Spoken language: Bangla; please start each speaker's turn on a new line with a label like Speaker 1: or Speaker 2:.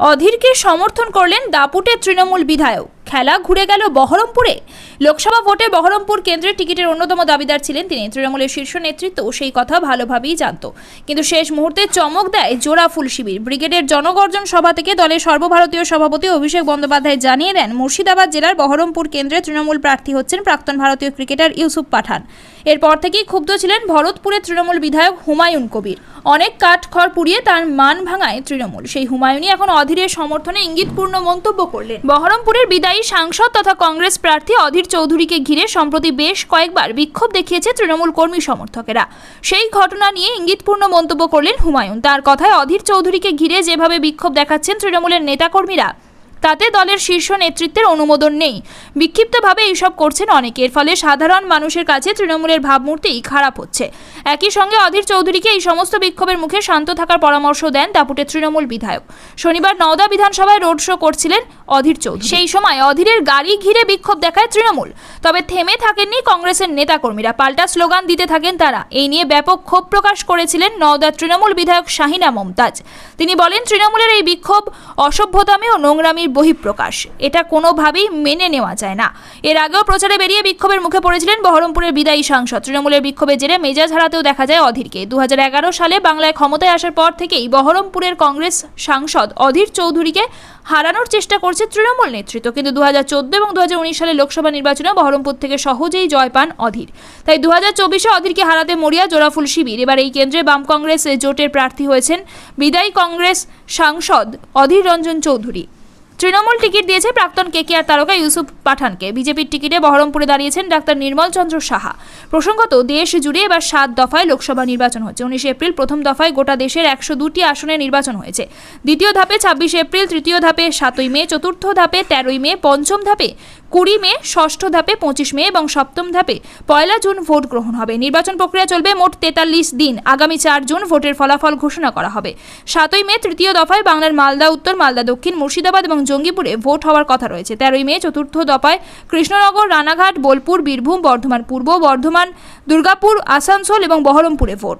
Speaker 1: অধীরকে সমর্থন করলেন দাপুটের তৃণমূল বিধায়ক। খেলা ঘুরে গেল বহরমপুরে। লোকসভা ভোটে বহরমপুর কেন্দ্রের টিকিটের অন্যতম দাবিদার ছিলেন তিনি। তৃণমূলের শীর্ষ নেতৃত্ব সেই কথা ভালোভাবেই জানত। কিন্তু শেষ মুহূর্তে চমক দেয় জোড়া ফুল শিবির। ব্রিগেডের জনগর্জন সভা থেকে দলের সর্বভারতীয় সভাপতি অভিষেক বন্দ্যোপাধ্যায় জানিয়ে দেন, মুর্শিদাবাদ জেলার বহরমপুর কেন্দ্রে তৃণমূল প্রার্থী হচ্ছেন প্রাক্তন ভারতীয় ক্রিকেটার ইউসুফ পাঠান। এরপর থেকেই ক্ষুব্ধ ছিলেন ভরতপুরের তৃণমূল বিধায়ক হুমায়ুন কবির। অনেক কাঠ খড় পুড়িয়ে তার মান ভাঙায় তৃণমূল। সেই হুমায়ুনই এখন অধীরের সমর্থনে ইঙ্গিতপূর্ণ মন্তব্য করলেন। বহরমপুরের বিদায়ী সাংসদ তথা কংগ্রেস প্রার্থী অধীর চৌধুরীকে ঘিরে সম্প্রতি বেশ কয়েকবার বিক্ষোভ দেখিয়েছে তৃণমূল কর্মী সমর্থকেরা। সেই ঘটনা নিয়ে ইঙ্গিতপূর্ণ মন্তব্য করলেন হুমায়ুন। তার কথায় অধীর চৌধুরীকে ঘিরে যেভাবে বিক্ষোভ দেখাচ্ছেন তৃণমূলের নেতাকর্মীরা তাতে দলের শীর্ষ নেতৃত্বের অনুমোদন নেই। বিক্ষিপ্তভাবে এইসব করছেন অনেকে। এর ফলে সাধারণ মানুষের কাছে তৃণমূলের ভাবমূর্তি খারাপ হচ্ছে। একই সঙ্গে অধীর চৌধুরীকে এই সমস্ত বিক্ষোভের মুখে শান্ত থাকার পরামর্শ দেন দাপুটের তৃণমূল বিধায়ক। শনিবার নওদা বিধানসভায় রোড শো করছিলেন অধীর চৌধুরী। সেই সময় অধীরের গাড়ি ঘিরে বিক্ষোভ দেখায় তৃণমূল। তবে থেমে থাকেননি কংগ্রেসের নেতাকর্মীরা। পাল্টা স্লোগান দিতে থাকেন তারা। এই নিয়ে ব্যাপক ক্ষোভ প্রকাশ করেছিলেন নওদা তৃণমূল বিধায়ক শাহিনা মমতাজ। তিনি বলেন, তৃণমূলের এই বিক্ষোভ অসভ্যতামি ও নোংরামির বহিঃপ্রকাশ। এটা কোনোভাবেই মেনে নেওয়া যায় না। এর আগেও প্রচারে বেরিয়ে বিক্ষোভের মুখে পড়েছিলেন বহরমপুরের বিদায়ী সাংসদ। তৃণমূলের বিক্ষোভের জেরে মেজাজ হারাতেও দেখা যায় অধীরকে। দুহাজার এগারো সালে বাংলায় ক্ষমতায় আসার পর থেকেই বহরমপুরের কংগ্রেস সাংসদ অধীর চৌধুরীকে হারানোর চেষ্টা করছে তৃণমূল নেতৃত্ব। কিন্তু দু হাজার চোদ্দ এবং দু হাজার উনিশ সালে লোকসভা নির্বাচনে বহরমপুর থেকে সহজেই জয় পান অধীর। তাই দু হাজার চব্বিশে অধীরকে হারাতে মরিয়া জোড়াফুল শিবির। এবার এই কেন্দ্রে বাম কংগ্রেস জোটের প্রার্থী হয়েছেন বিদায়ী কংগ্রেস সাংসদ অধীর রঞ্জন চৌধুরী। তৃণমূল টিকিট দিয়েছে প্রাক্তন কেকেআর তারকা ইউসুফ পাঠানকে। বিজেপির টিকিটে বহরমপুরে দাঁড়িয়েছেন ডাক্তার নির্মল চন্দ্র সাহা। প্রসঙ্গত, দেশ জুড়ে এবার সাত দফায় লোকসভা নির্বাচন হচ্ছে। উনিশে এপ্রিল প্রথম দফায় গোটা দেশের একশো দুটি আসনে নির্বাচন হয়েছে। দ্বিতীয় ধাপে ছাব্বিশে এপ্রিল, তৃতীয় ধাপে সাতই মে, চতুর্থ ধাপে তেরোই মে, পঞ্চম ধাপে কুড়ি মে, ষষ্ঠ ধাপে পঁচিশ মে এবং সপ্তম ধাপে পয়লা জুন ভোট গ্রহণ হবে। নির্বাচন প্রক্রিয়া চলবে মোট তেতাল্লিশ দিন। আগামী চার জুন ভোটের ফলাফল ঘোষণা করা হবে। সাতই মে, তৃতীয় দফায় বাংলার মালদা উত্তর, মালদা দক্ষিণ, মুর্শিদাবাদ এবং জঙ্গিপুরে ভোট হওয়ার কথা রয়েছে। তেরোই মে, চতুর্থ দফায় কৃষ্ণনগর, রানাঘাট, বোলপুর, বীরভূম, বর্ধমান পূর্ব, বর্ধমান, দুর্গাপুর, আসানসোল এবং বহরমপুরে ভোট।